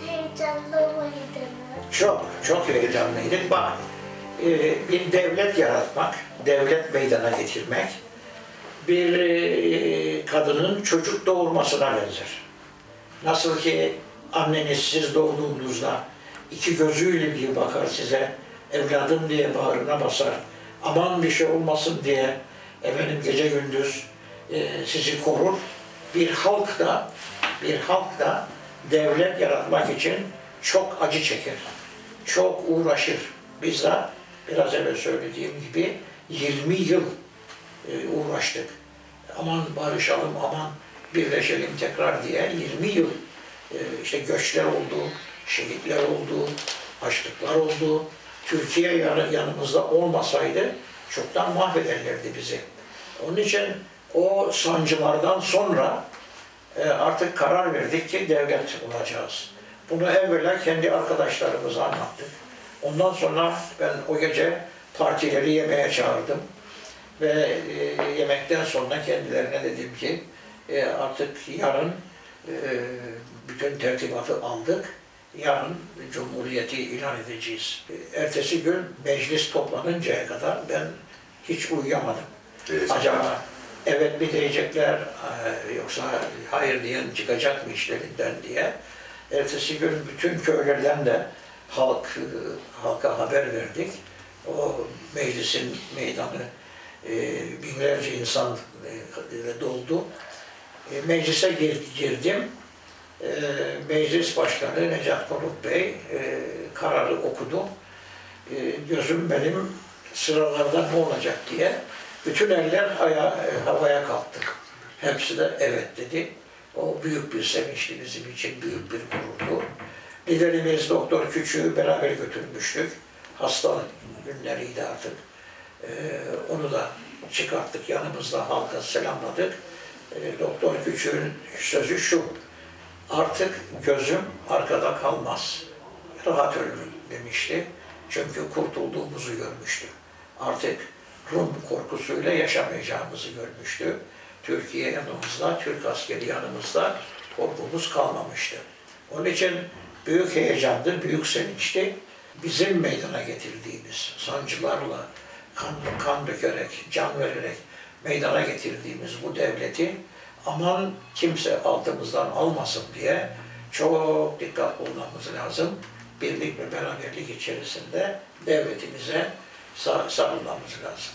heyecanlı mıydınız? Çok, çok heyecanlıydık. Bak, e, bir devlet yaratmak, devlet meydana getirmek, bir e, kadının çocuk doğurmasına benzer. Nasıl ki anneniz siz doğduğunuzda iki gözüyle bir bakar size, evladım diye bağrına basar, aman bir şey olmasın diye efendim gece gündüz e, sizi korur. Bir halk da, bir halk da devlet yaratmak için çok acı çeker çok uğraşır. Biz de biraz evvel söylediğim gibi 20 yıl e, uğraştık. Aman barışalım, aman birleşelim tekrar diye 20 yıl e, işte göçler oldu, şehitler oldu, açlıklar oldu. Türkiye yanı, yanımızda olmasaydı çoktan mahvederlerdi bizi. Onun için o sancılardan sonra e, artık karar verdik ki devlet olacağız. Bunu evvela kendi arkadaşlarımıza anlattık. Ondan sonra ben o gece partileri yemeğe çağırdım. Ve e, yemekten sonra kendilerine dedim ki e, artık yarın e, bütün tertibatı aldık. Yarın Cumhuriyeti ilan edeceğiz. Ertesi gün meclis toplanıncaya kadar ben hiç uyuyamadım. Acaba evet mi diyecekler e, yoksa hayır diyen çıkacak mı işlerinden diye. Ertesi gün bütün köylerden de halk e, halka haber verdik. O meclisin meydanı e, binlerce insan doldu. Meclise gir- girdim. Meclis başkanı Necat Konuk Bey kararı okudu. Gözüm benim sıralarda ne olacak diye. Bütün eller aya, e, havaya kalktı. Hepsi de evet dedi. O büyük bir sevinçti bizim için, büyük bir gururdu. Liderimiz Doktor Küçüğü beraber götürmüştük. Hasta günleriydi artık. Ee, onu da çıkarttık yanımızda halka selamladık. Ee, Doktor Küçüğün sözü şu, artık gözüm arkada kalmaz, rahat ölürüm demişti. Çünkü kurtulduğumuzu görmüştü. Artık Rum korkusuyla yaşamayacağımızı görmüştü. Türkiye yanımızda, Türk askeri yanımızda korkumuz kalmamıştı. Onun için büyük heyecandı, büyük sevinçti. Bizim meydana getirdiğimiz sancılarla, kan, kan dökerek, can vererek meydana getirdiğimiz bu devleti aman kimse altımızdan almasın diye çok dikkatli olmamız lazım. Birlik ve beraberlik içerisinde devletimize sarılmamız lazım.